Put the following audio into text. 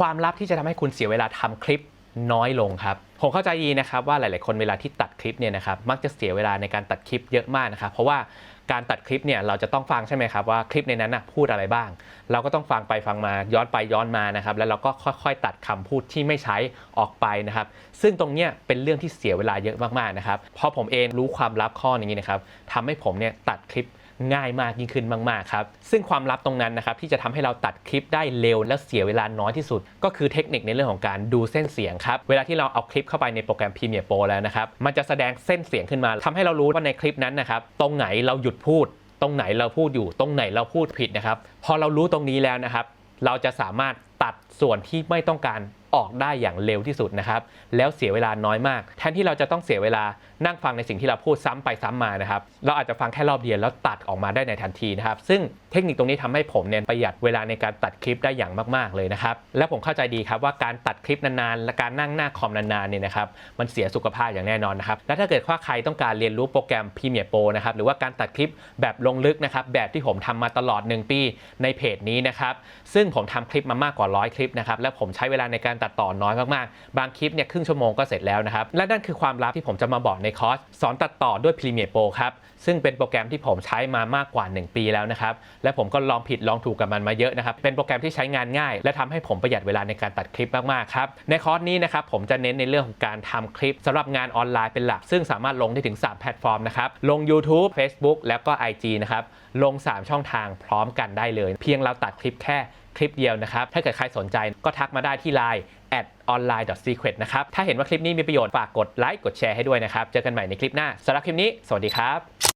ความลับที่จะทำให้คุณเสียเวลาทำคลิปน้อยลงครับผมเข้าใจดีนะครับว่าหลาย ๆ คนเวลาที่ตัดคลิปเนี่ยนะครับมักจะเสียเวลาในการตัดคลิปเยอะมากนะครับเพราะว่าการตัดคลิปเนี่ยเราจะต้องฟังใช่ไหมครับว่าคลิปในนั้นนะพูดอะไรบ้าง เราก็ต้องฟังไปฟังมาย้อนไปย้อนมานะครับแล้วเราก็ค่อย ๆ ตัดคำพูดที่ไม่ใช้ออกไปนะครับซึ่งตรงเนี้ยเป็นเรื่องที่เสียเวลาเยอะมาก ๆ นะครับเพราะผมเองรู้ความลับข้อนี้นะครับทำให้ผมเนี่ยตัดคลิป ง่ายมากยิ่งขึ้นมากๆครับ ซึ่งความลับตรงนั้นนะครับที่จะทำให้เราตัดคลิปได้เร็วและเสียเวลาน้อยที่สุด ก็คือเทคนิคในเรื่องของการดูเส้นเสียงครับ เวลาที่เราเอาคลิปเข้าไปในโปรแกรม Premiere Pro แล้วนะครับ มันจะแสดงเส้นเสียงขึ้นมาทำให้เรารู้ว่าในคลิปนั้นนะครับ ตรงไหนเราหยุดพูด ตรงไหนเราพูดอยู่ ตรงไหนเราพูดผิดนะครับ พอเรารู้ตรงนี้แล้วนะครับ เราจะสามารถตัดส่วนที่ไม่ต้องการ ออกได้อย่างเร็วที่สุดนะครับ แล้วเสียเวลาน้อยมาก แทนที่เราจะต้องเสียเวลานั่งฟังในสิ่งที่เราพูดซ้ำไปซ้ำมานะครับ เราอาจจะฟังแค่รอบเดียวแล้วตัดออกมาได้ในทันทีนะครับ ซึ่งเทคนิคตรงนี้ทำให้ผมเนี่ยประหยัดเวลาในการตัดคลิปได้อย่างมาก ๆ เลยนะครับ และผมเข้าใจดีครับว่าการตัดคลิปนานๆ และการนั่งหน้าคอมนานๆเนี่ยนะครับ มันเสียสุขภาพอย่างแน่นอนนะครับ และถ้าเกิดว่าใครต้องการเรียนรู้โปรแกรม Premiere Pro นะครับ หรือว่าการตัดคลิปแบบลงลึกนะครับ แบบที่ผมทำมาตลอด 1 ปีในเพจนี้นะครับ ซึ่งผมทำคลิปมามากกว่า 100 คลิปนะครับ และผมใช้เวลาในการตัดต่อน้อยมากๆ บางคลิปเนี่ยครึ่งชั่วโมงก็เสร็จแล้วนะครับ และนั่นคือความลับที่ผมจะมาบอกในคอร์สสอนตัดต่อด้วย Premiere Pro ครับ ซึ่งเป็นโปรแกรมที่ผมใช้มามากกว่า 1 ปีแล้วนะครับ และผมก็ลองผิดลองถูกกับมันมาเยอะนะครับ เป็นโปรแกรมที่ใช้งานง่าย และทำให้ผมประหยัดเวลาในการตัดคลิปมากๆครับ ในคอร์สนี้นะครับผมจะเน้นในเรื่องของการทำคลิปสำหรับงานออนไลน์เป็นหลัก ซึ่งสามารถลงได้ถึง 3 แพลตฟอร์มนะครับ ลง YouTube Facebook แล้วก็ IG นะครับ ลง 3 ช่องทางพร้อมกันได้เลย เพียงเราตัดคลิปแค่คลิปเดียวนะครับ ถ้าเกิดใครสนใจก็ทักมาได้ที่ Line at online secret นะครับ ถ้าเห็นว่าคลิปนี้มีประโยชน์ ฝากกดไลค์ กดแชร์ให้ด้วยนะครับ เจอกันใหม่ในคลิปหน้าสำหรับคลิปนี้ สวัสดีครับ